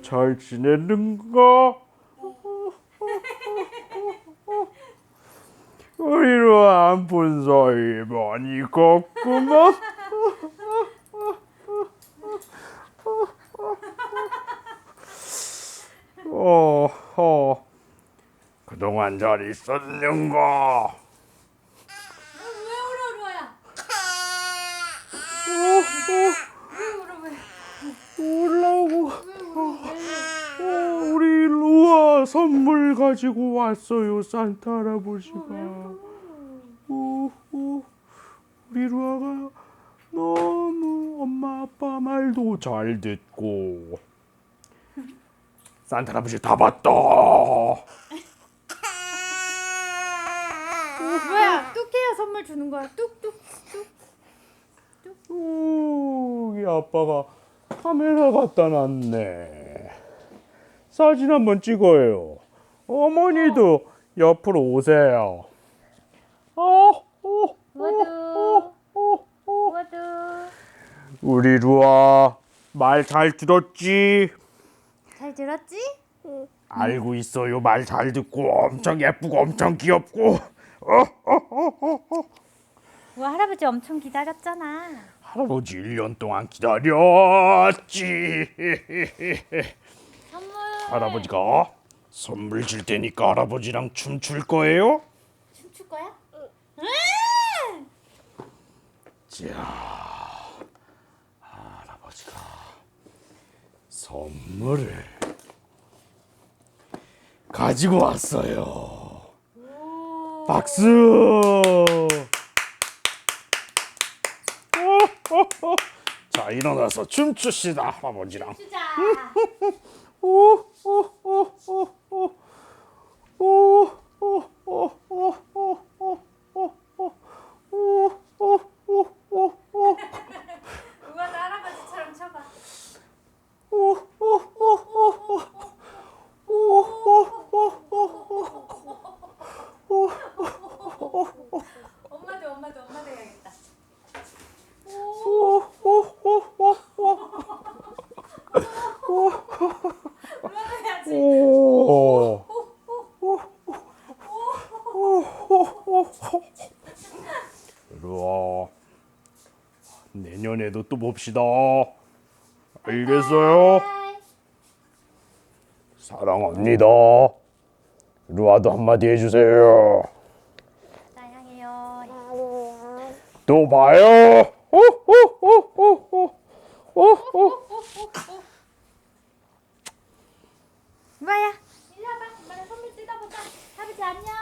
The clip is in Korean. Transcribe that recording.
잘 지냈는가? 우리로 안 본 사이 많이 걷구만. 어, 어. 그동안 잘 있었는가? 왜 울어 루아야? 왜 울어 왜? 울라고. 왜 울어? 어, 우리 루아 선물 가지고 왔어요, 산타 할아버지가. 오, 오, 우리 루아가 너무 엄마 아빠 말도 잘 듣고 산타 할아버지 다 봤다. 루아야 뚝해야 선물 주는 거야 뚝뚝 뚝. 오, 우리 아빠가 카메라 갖다 놨네. 사진 한번 찍어요. 어머니도 옆으로 오세요. 어, 어, 와도 어, 어. 와도. 우리 루아 말 잘 들었지? 잘 들었지? 알고 있어요. 말 잘 듣고 엄청 예쁘고 엄청 귀엽고. 어, 와 할아버지 엄청 기다렸잖아. 할아버지 1년 동안 기다렸지. 할아버지가 선물 줄 테니까 할아버지랑 춤출 거예요? 춤출 거야? 응. 자, 할아버지가 선물을 가지고 왔어요. 오. 박수! 자, 일어나서 춤춥시다, 할아버지랑. 주자. 呜呜。 루아 내년에도 또 봅시다. 알겠어요? 사랑합니다. 루아도 한마디 해주세요. 사랑해요. 또 봐요. 어, 어, 어, 루아야. 일로 와봐. 엄마랑 선물 뜯어보자. 아버지 안녕.